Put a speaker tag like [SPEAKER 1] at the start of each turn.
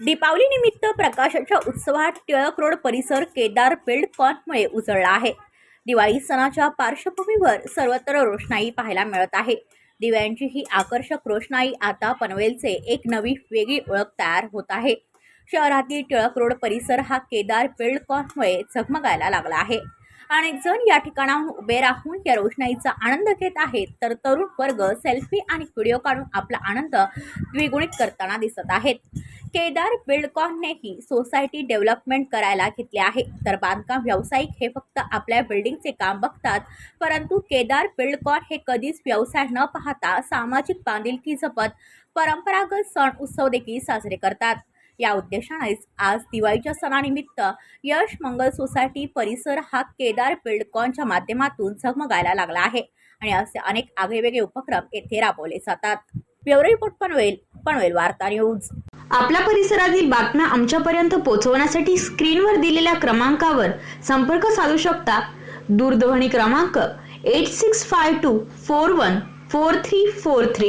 [SPEAKER 1] दीपावली निमित्त प्रकाशाच्या उत्सवात टिळक रोड परिसर केदार फील्ड कॉनमुळे उजळला आहे. दिवाळी सणाच्या पार्श्वभूमीवर सर्वत्र रोषणाई पाहायला मिळत आहे. दिव्यांची ही आकर्षक रोषणाई आता पनवेलचे एक नवी वेगळी ओळख तयार होत आहे. शहरातील टिळक रोड परिसर हा केदार फील्ड कॉनमुळे झगमगायला लागला आहे. अनेक जण या ठिकाणाहून उभे राहून या रोषणाईचा आनंद घेत आहेत. तर तरुण वर्ग सेल्फी आणि व्हिडिओ काढून आपला आनंद द्विगुणित करताना दिसत आहेत. केदार बिल्डकॉननेही सोसायटी डेव्हलपमेंट करायला घेतले आहे. तर बांधकाम व्यावसायिक हे फक्त आपल्या बिल्डिंगचे काम बघतात. परंतु केदार बिल्डकॉन हे कधीच व्यवसाय न पाहता सामाजिक बांधिलकी जपत परंपरागत सण उत्सव देखील साजरे करतात. या उद्देशानेच आज दिवाळीच्या सणानिमित्त यश मंगल सोसायटी परिसर हा केदार बिल्डकॉनच्या माध्यमातून झगमगायला लागला आहे. आणि असे अनेक आगळेवेगळे उपक्रम येथे राबवले जातात. ब्युरो रिपोर्ट पनवेल पनवेल वार्ता न्यूज.
[SPEAKER 2] आपल्या परिसरातील बातम्या आमच्यापर्यंत पोहोचवण्यासाठी स्क्रीनवर दिलेल्या क्रमांकावर संपर्क साधू शकता. दूरध्वनी क्रमांक eight six five two four one four three four three